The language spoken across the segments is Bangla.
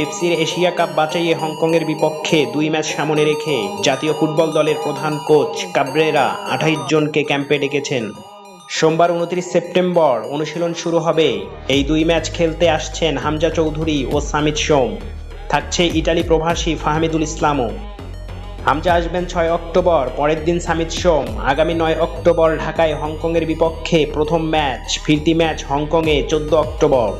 এফসির এশিয়া কাপ বাঁচাইয়ে হংকংয়ের বিপক্ষে দুই ম্যাচ সামনে রেখে জাতীয় ফুটবল দলের প্রধান কোচ কাব্রেরা আঠাইশ জনকে ক্যাম্পে ডেকেছেন। সোমবার উনত্রিশ সেপ্টেম্বর অনুশীলন শুরু হবে। এই দুই ম্যাচ খেলতে আসছেন হামজা চৌধুরী ও সামিত সোম। থাকছে ইটালি প্রভাসী ফাহমিদুল ইসলামও। হামজা আসবেন ছয় অক্টোবর, পরের দিন সামিত সোম। আগামী নয় অক্টোবর ঢাকায় হংকংয়ের বিপক্ষে প্রথম ম্যাচ, ফিরতি ম্যাচ হংকংয়ে চোদ্দ অক্টোবর।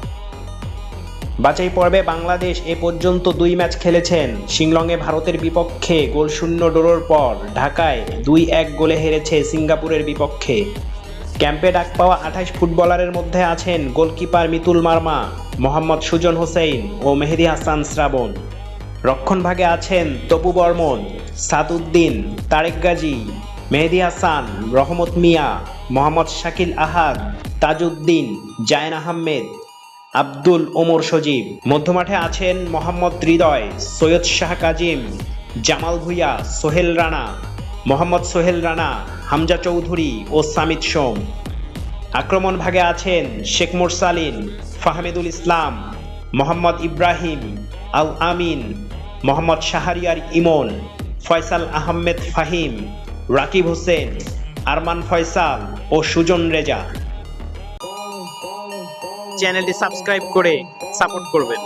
বাছাই পর্বে বাংলাদেশ এ পর্যন্ত দুই ম্যাচ খেলেছেন। শিংলংয়ে ভারতের বিপক্ষে গোলশূন্য ডোরোর পর ঢাকায় দুই এক গোলে হেরেছে সিঙ্গাপুরের বিপক্ষে। ক্যাম্পে ডাক পাওয়া আঠাশ ফুটবলারের মধ্যে আছেন গোলকিপার মিতুল মার্মা, মোহাম্মদ সুজন হোসেন ও মেহেদি হাসান শ্রাবণ। রক্ষণভাগে আছেন তপু বর্মন, সাদউদ্দিন, তারেক গাজী, মেহেদি হাসান, রহমত মিয়া, মোহাম্মদ শাকিল আহাদ, তাজউদ্দিন, জায়ন আহমেদ আব্দুল ওমর সজীব। মধ্যমাঠে আছেন মোহাম্মদ হৃদয়, সৈয়দ শাহ কাজিম, জামাল ভুইয়া, সোহেল রানা, মোহাম্মদ সোহেল রানা, হামজা চৌধুরী ও সামিত সোম। আক্রমণ ভাগে আছেন শেখ মোরসালিন, ফাহমেদুল ইসলাম, মোহাম্মদ ইব্রাহিম, আল আমিন, মোহাম্মদ শাহরিয়ার ইমন, ফয়সাল আহমেদ ফাহিম, রাকিব হোসেন, আরমান ফয়সাল ও সুজন রেজা। চ্যানেলটি সাবস্ক্রাইব করে সাপোর্ট করবেন।